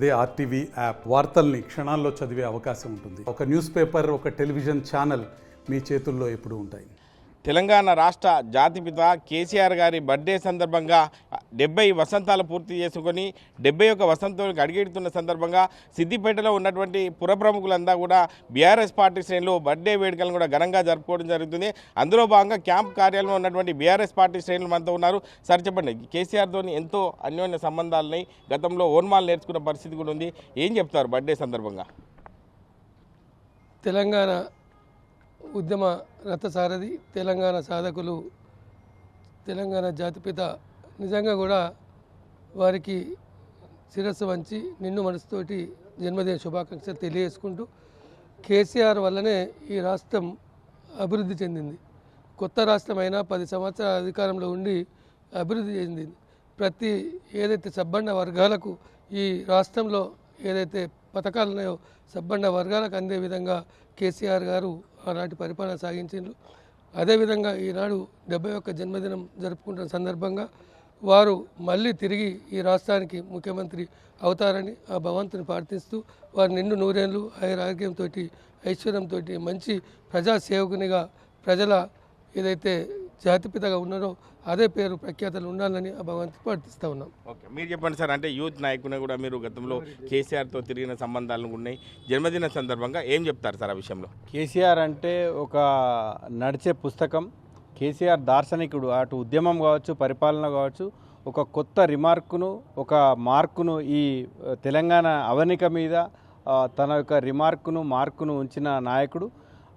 అదే RTV app వార్తల్ని క్షణాల్లో చదివే అవకాశం ఉంటుంది. ఒక న్యూస్ పేపర్ ఒక టెలివిజన్ ఛానల్ మీ చేతుల్లో ఎప్పుడు ఉంటాయి. తెలంగాణ రాష్ట్ర జాతిపిత కేసీఆర్ గారి బర్త్డే సందర్భంగా డెబ్బై వసంతాలు పూర్తి చేసుకొని డెబ్బై ఒక వసంతానికి అడిగెడుతున్న సందర్భంగా సిద్దిపేటలో ఉన్నటువంటి పురప్రముఖులంతా కూడా బీఆర్ఎస్ పార్టీ శ్రేణులు బర్త్డే వేడుకలను కూడా ఘనంగా జరుపుకోవడం జరుగుతుంది. అందులో భాగంగా క్యాంప్ కార్యాలయంలో ఉన్నటువంటి బీఆర్ఎస్ పార్టీ శ్రేణులు మనతో ఉన్నారు. సార్ చెప్పండి కేసీఆర్తో ఎంతో అన్యోన్య సంబంధాలని గతంలో ఓన్మాలు నేర్చుకున్న పరిస్థితి కూడా ఉంది. ఏం చెప్తారు బర్త్డే సందర్భంగా? తెలంగాణ ఉద్యమ రథసారథి తెలంగాణ సాధకులు తెలంగాణ జాతిపిత నిజంగా కూడా వారికి శిరస్సు వంచి నిన్ను మనసుతోటి జన్మదిన శుభాకాంక్షలు తెలియజేసుకుంటూ కేసీఆర్ వల్లనే ఈ రాష్ట్రం అభివృద్ధి చెందింది. కొత్త రాష్ట్రమైనా పది సంవత్సరాల అధికారంలో ఉండి అభివృద్ధి చెందింది. ప్రతి ఏదైతే సబ్బండ వర్గాలకు ఈ రాష్ట్రంలో ఏదైతే పథకాలు ఉన్నాయో సబ్బండ వర్గాలకు అందే విధంగా కేసీఆర్ గారు ఆనాటి పరిపాలన సాగించిండ్రు. అదేవిధంగా ఈనాడు డెబ్బై ఒక్క జన్మదినం జరుపుకుంటున్న సందర్భంగా వారు మళ్ళీ తిరిగి ఈ రాష్ట్రానికి ముఖ్యమంత్రి అవుతారని ఆ భగవంతుని ప్రార్థిస్తూ వారు నిండు నూరేళ్ళు ఆయురారోగ్యంతో ఐశ్వర్యంతో మంచి ప్రజాసేవకునిగా ప్రజల ఏదైతే జాతిపితగా ఉన్నారో అదే పేరు ప్రఖ్యాతలు ఉండాలని ఆ భగవంతుని ప్రార్థిస్తూ ఉన్నాం. ఓకే. మీరు చెప్పండి సార్ అంటే యూత్ నాయకుని కూడా మీరు గతంలో కేసీఆర్తో తిరిగిన సంబంధాలు ఉన్నాయి. జన్మదిన సందర్భంగా ఏం చెప్తారు సార్ ఆ విషయంలో? కేసీఆర్ అంటే ఒక నడిచే పుస్తకం. కేసీఆర్ దార్శనికుడు అటు ఉద్యమం కావచ్చు పరిపాలన కావచ్చు ఒక కొత్త రిమార్కును ఒక మార్కును ఈ తెలంగాణ అవనిక మీద తన యొక్క రిమార్కును మార్కును ఉంచిన నాయకుడు.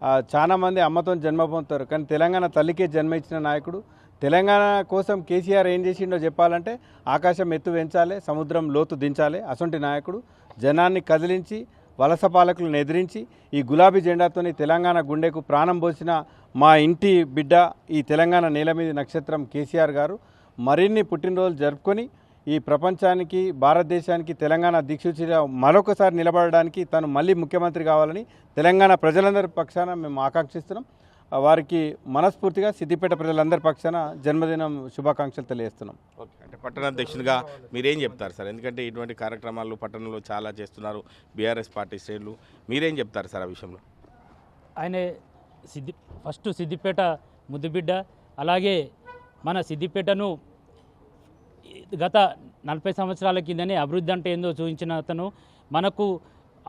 చాలామంది చాలా మంది అమ్మతో జన్మ పొందుతారు కానీ తెలంగాణ తల్లికే జన్మ ఇచ్చిన నాయకుడు. తెలంగాణ కోసం కేసీఆర్ ఏం చేసిండో చెప్పాలంటే ఆకాశం ఎత్తు పెంచాలి సముద్రం లోతు దించాలి అసొంటి నాయకుడు. జనాన్ని కదిలించి వలస పాలకులను ఎదిరించి ఈ గులాబీ జెండాతోని తెలంగాణ గుండెకు ప్రాణం పోసిన మా ఇంటి బిడ్డ ఈ తెలంగాణ నేల మీద నక్షత్రం కేసీఆర్ గారు మరిన్ని పుట్టినరోజులు జరుపుకొని ఈ ప్రపంచానికి భారతదేశానికి తెలంగాణ దిక్సూచిగా మరొకసారి నిలబడడానికి తను మళ్ళీ ముఖ్యమంత్రి కావాలని తెలంగాణ ప్రజలందరి పక్షాన మేము ఆకాంక్షిస్తున్నాం. వారికి మనస్ఫూర్తిగా సిద్దిపేట ప్రజలందరి పక్షాన జన్మదినం శుభాకాంక్షలు తెలియజేస్తున్నాం. ఓకే అంటే పట్టణాధ్యక్షునిగా మీరేం చెప్తారు సార్? ఎందుకంటే ఇటువంటి కార్యక్రమాలు పట్టణంలో చాలా చేస్తున్నారు బీఆర్ఎస్ పార్టీ శ్రేణులు. మీరేం చెప్తారు సార్ ఆ విషయంలో? ఆయన సిద్ధి ఫస్ట్ సిద్దిపేట ముద్దుబిడ్డ అలాగే మన సిద్దిపేటను గత నలభై సంవత్సరాల కిందనే అభివృద్ధి అంటే ఏందో చూపించిన అతను. మనకు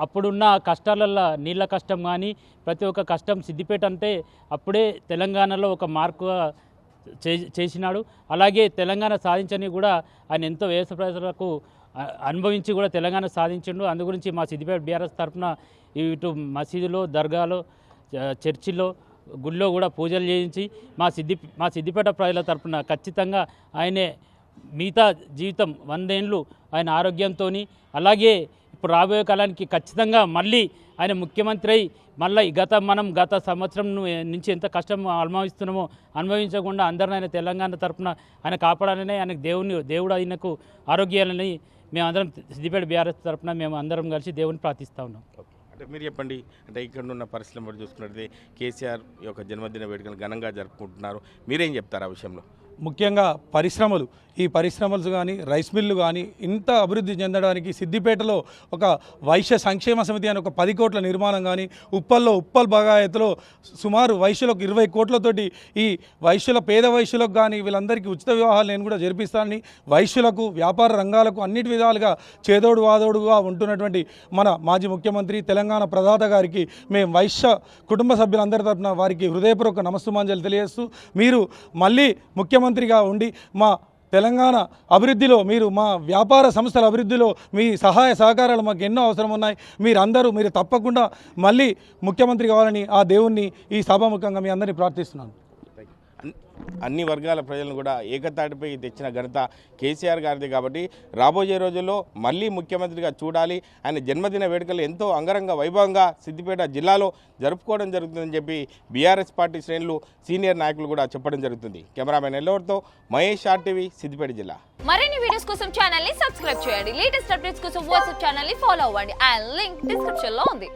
అప్పుడున్న కష్టాలల్లో నీళ్ళ కష్టం కానీ ప్రతి ఒక్క కష్టం సిద్దిపేట అంటే అప్పుడే తెలంగాణలో ఒక మార్కు చే చేసినాడు. అలాగే తెలంగాణ సాధించని కూడా ఆయన ఎంతో వ్యవసాయ ప్రజలకు అనుభవించి కూడా తెలంగాణ సాధించిండు. అందు గురించి మా సిద్దిపేట బీఆర్ఎస్ తరఫున ఇటు మసీదులో దర్గాలో చర్చిలో గుళ్ళో కూడా పూజలు చేయించి మా సిద్ధి మా సిద్దిపేట ప్రజల తరఫున ఖచ్చితంగా ఆయనే మిగతా జీవితం వందేండ్లు ఆయన ఆరోగ్యంతో అలాగే రాబోయే కాలానికి ఖచ్చితంగా మళ్ళీ ఆయన ముఖ్యమంత్రి అయి మళ్ళీ గత మనం గత సంవత్సరం నుంచి ఎంత కష్టం అనుభవిస్తున్నామో అనుభవించకుండా అందరిని ఆయన తెలంగాణ తరఫున ఆయన కాపాడాలని ఆయనకు దేవుని దేవుడు ఆయనకు ఆరోగ్యాలని మేమందరం సిద్దిపేట బీఆర్ఎస్ తరఫున మేము అందరం కలిసి దేవుని ప్రార్థిస్తూ ఉన్నాం. అంటే మీరు చెప్పండి అంటే ఇక్కడ ఉన్న పరిశ్రమ చూసుకున్నట్లయితే కేసీఆర్ యొక్క జన్మదిన వేడుకలు ఘనంగా జరుపుకుంటున్నారు. మీరేం చెప్తారు ఆ విషయంలో? ముఖ్యంగా పరిశ్రమలు ఈ పరిశ్రమలు కానీ రైస్ మిల్లు కానీ ఇంత అభివృద్ధి చెందడానికి సిద్దిపేటలో ఒక వైశ్య సంక్షేమ సమితి అని ఒక పది కోట్ల నిర్మాణం కానీ ఉప్పల్లో ఉప్పల్ బగాయత్లో సుమారు వైశ్యులకు ఇరవై కోట్లతోటి ఈ వైశ్యుల పేద వైశ్యులకు కానీ వీళ్ళందరికీ ఉచిత వివాహాలు నేను కూడా జరిపిస్తానని వైశ్యులకు వ్యాపార రంగాలకు అన్నిటి విధాలుగా చేదోడు వాదోడుగా ఉంటున్నటువంటి మన మాజీ ముఖ్యమంత్రి తెలంగాణ ప్రదాత గారికి మేము వైశ్య కుటుంబ సభ్యులందరి తరపున వారికి హృదయపూర్వక నమస్సుమాంజలు తెలియజేస్తూ మీరు మళ్ళీ ముఖ్యమంత్రి ముఖ్యమంత్రిగా ఉండి మా తెలంగాణ అభివృద్ధిలో మీరు మా వ్యాపార సంస్థల అభివృద్ధిలో మీ సహాయ సహకారాలు మాకు ఎన్నో అవసరం ఉన్నాయి మీరందరూ మీరు తప్పకుండా మళ్ళీ ముఖ్యమంత్రి కావాలని ఆ దేవుణ్ణి ఈ సభాముఖంగా మీ అందరినీ ప్రార్థిస్తున్నాను. అన్ని వర్గాల ప్రజలను కూడా ఏకతాటిపై తెచ్చిన ఘనత కేసీఆర్ గారిది కాబట్టి రాబోయే రోజుల్లో మళ్ళీ ముఖ్యమంత్రిగా చూడాలి. ఆయన జన్మదిన వేడుకలు ఎంతో అంగరంగ వైభవంగా సిద్దిపేట జిల్లాలో జరుపుకోవడం జరుగుతుందని చెప్పి బీఆర్ఎస్ పార్టీ శ్రేణులు సీనియర్ నాయకులు కూడా చెప్పడం జరుగుతుంది. కెమెరామెన్ ఎల్లవరితో మహేష్ ఆర్టీవీ సిద్దిపేట జిల్లా. మరిన్ని వీడియోస్ కోసం ఛానల్ని సబ్స్క్రైబ్ చేయండి. లేటెస్ట్ అప్డేట్స్ కోసం వాట్సాప్ ఛానల్ని ఫాలో అవ్వండి. అండ్ లింక్ డిస్క్రిప్షన్లో ఉంది.